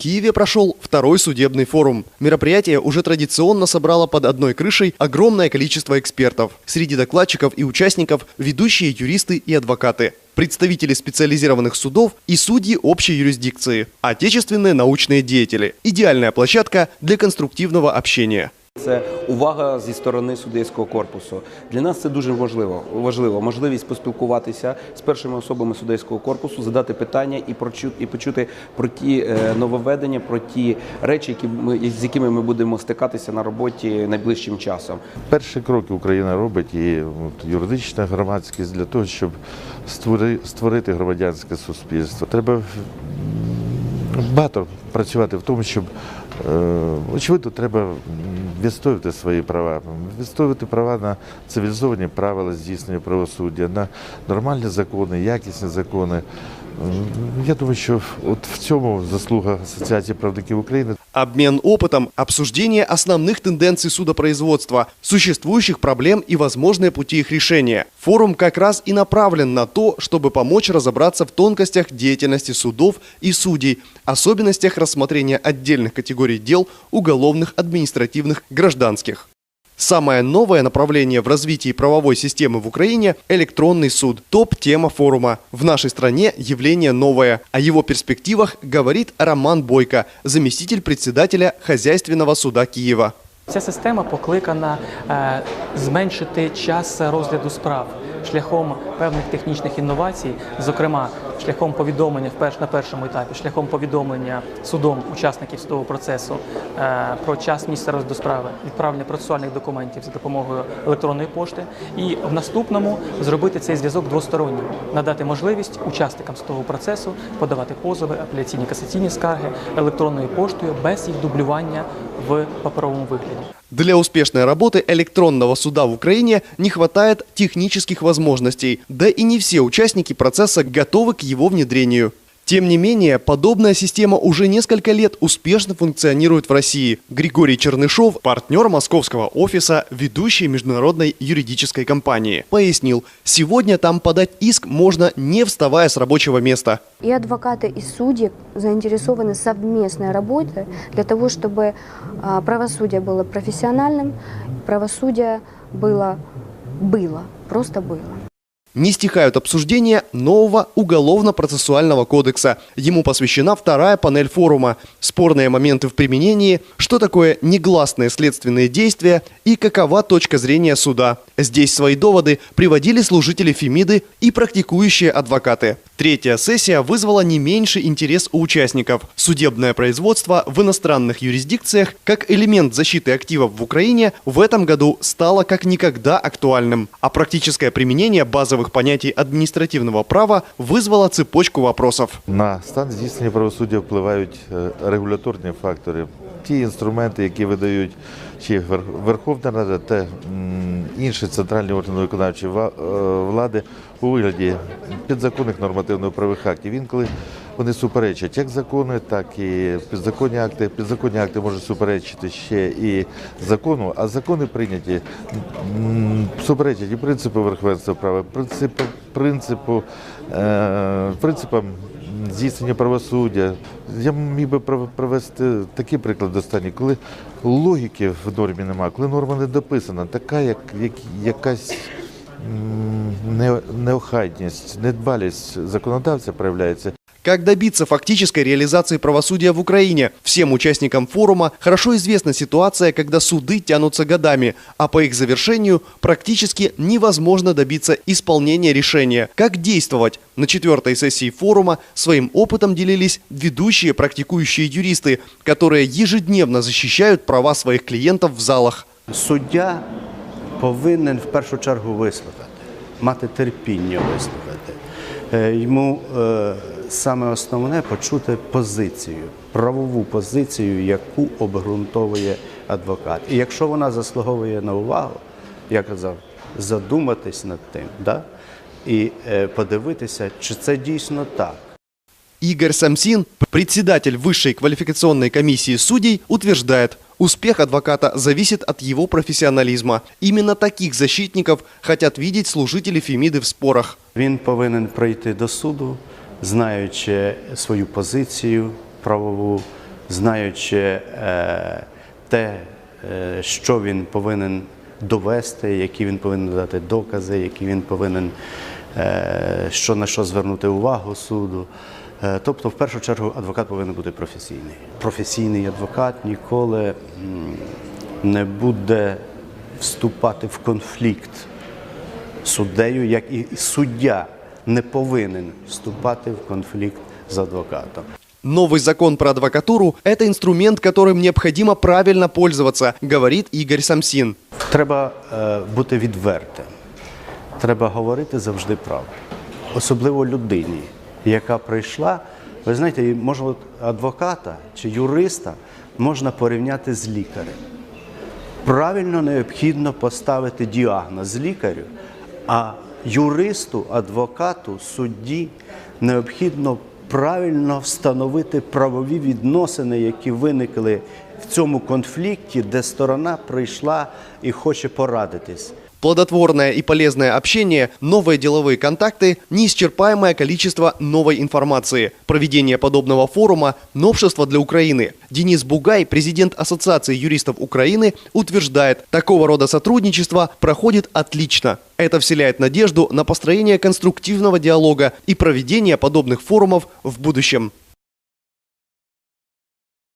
Киеве прошел второй судебный форум. Мероприятие уже традиционно собрало под одной крышей огромное количество экспертов. Среди докладчиков и участников ведущие юристы и адвокаты, представители специализированных судов и судьи общей юрисдикции, отечественные научные деятели. Идеальная площадка для конструктивного общения. Це увага зі сторони судейського корпусу. Для нас це дуже важливо. Важливо можливість поспілкуватися з першими особами судейського корпусу, задати питання і прочу- і почути про ті е, нововведення, про ті речі, які ми з якими ми будемо стикатися на роботі найближчим часом. Перші кроки Україна робить і юридична громадськість для того, щоб створити громадянське суспільство. Треба багато працювати в тому, щоб е, очевидно, треба відстоювати свої права, відстоювати права на цивілізовані правила здійснення правосуддя, на нормальні закони, якісні закони. М, Я думаю, що от в цьому заслуга Асоціації правників України. Обмен опытом, обсуждение основных тенденций судопроизводства, существующих проблем и возможные пути их решения. Форум как раз и направлен на то, чтобы помочь разобраться в тонкостях деятельности судов и судей, особенностях рассмотрения отдельных категорий дел уголовных, административных, гражданских. Самое новое направление в развитии правовой системы в Украине – электронный суд. Топ-тема форума. В нашей стране явление новое. О его перспективах говорит Роман Бойко, заместитель председателя Хозяйственного суда Киева. Ця система покликана е, зменшити час розгляду справ шляхом певних технічних інновацій, зокрема шляхом повідомлення на першому етапі, шляхом повідомлення судом учасників судового процесу е, про час місця розгляду справи, відправлення процесуальних документів за допомогою електронної пошти, і в наступному зробити цей зв'язок двостороннім, надати можливість учасникам судового процесу подавати позови, апеляційні касаційні скарги електронною поштою без їх дублювання в паперовому вигляді. Для успешной работы электронного суда в Украине не хватает технических возможностей, да и не все участники процесса готовы к его внедрению. Тем не менее, подобная система уже несколько лет успешно функционирует в России. Григорий Чернышов, партнер московского офиса ведущей международной юридической компании, пояснил, сегодня там подать иск можно не вставая с рабочего места. И адвокаты, и судьи заинтересованы совместной работой для того, чтобы а, правосудие было профессиональным, правосудие было, было, просто было. Не стихают обсуждения нового уголовно-процессуального кодекса. Ему посвящена вторая панель форума. Спорные моменты в применении, что такое негласные следственные действия и какова точка зрения суда. Здесь свои доводы приводили служители Фемиды и практикующие адвокаты. Третья сессия вызвала не меньший интерес у участников. Судебное производство в иностранных юрисдикциях как элемент защиты активов в Украине в этом году стало как никогда актуальным. А практическое применение базовых понятий административного права вызвало цепочку вопросов. На стан здійснення правосуддя впливають регуляторні фактори. Ті інструменти, які видають чи Верховна Рада та інші центральні органи виконавчої е, влади у вигляді підзаконних нормативно-правових актів. Інколи вони суперечать як закони, так і підзаконні акти. Підзаконні акти можуть суперечити ще і закону, а закони прийняті суперечать і принципу верховенства права, принципу, принципу, е, принципам здійснення правосуддя. Я міг би привести такий приклад останній, коли логіки в нормі немає, коли норма не дописана, така, як, як якась неохайність, недбалість законодавця проявляється. Как добиться фактической реализации правосудия в Украине? Всем участникам форума хорошо известна ситуация, когда суды тянутся годами, а по их завершению практически невозможно добиться исполнения решения. Как действовать? На четвертой сессии форума своим опытом делились ведущие практикующие юристы, которые ежедневно защищают права своих клиентов в залах. Суддя повинен в першу чергу вислухати, мати терпіння вислухати. Е, Йому е, саме основне почути позицію, правову позицію, яку обґрунтовує адвокат. І якщо вона заслуговує на увагу, я казав, задуматись над тим, да? і е, подивитися, чи це дійсно так. Игорь Самсин, председатель Высшей квалификационной комиссии судей, утверждает, успех адвоката зависит от его профессионализма. Именно таких защитников хотят видеть служители Фемиды в спорах. Він повинен прийти до суду, знаючи свою позицію правову, знаючи е, те, е, що він повинен довести, які він повинен дати докази, які він повинен е, що на що звернути увагу суду. Тобто, в першу чергу, адвокат повинен бути професійний. Професійний адвокат ніколи не буде вступати в конфлікт суддею, як і суддя не повинен вступати в конфлікт з адвокатом. Новый закон про адвокатуру – это инструмент, которым необходимо правильно пользоваться, говорит Игорь Самсин. Треба е, бути відвертим. Треба говорити завжди правду. Особливо людині, яка прийшла. Ви знаєте, і може от адвоката чи юриста можна порівняти з лікарем. Правильно необхідно поставити діагноз лікарю, а юристу, адвокату, судді необхідно правильно встановити правові відносини, які виникли в цьому конфлікті, де сторона прийшла і хоче порадитись. Плодотворное и полезное общение, новые деловые контакты, неисчерпаемое количество новой информации. Проведение подобного форума – новшество для Украины. Денис Бугай, президент Ассоциации юристов Украины, утверждает, такого рода сотрудничество проходит отлично. Это вселяет надежду на построение конструктивного диалога и проведение подобных форумов в будущем.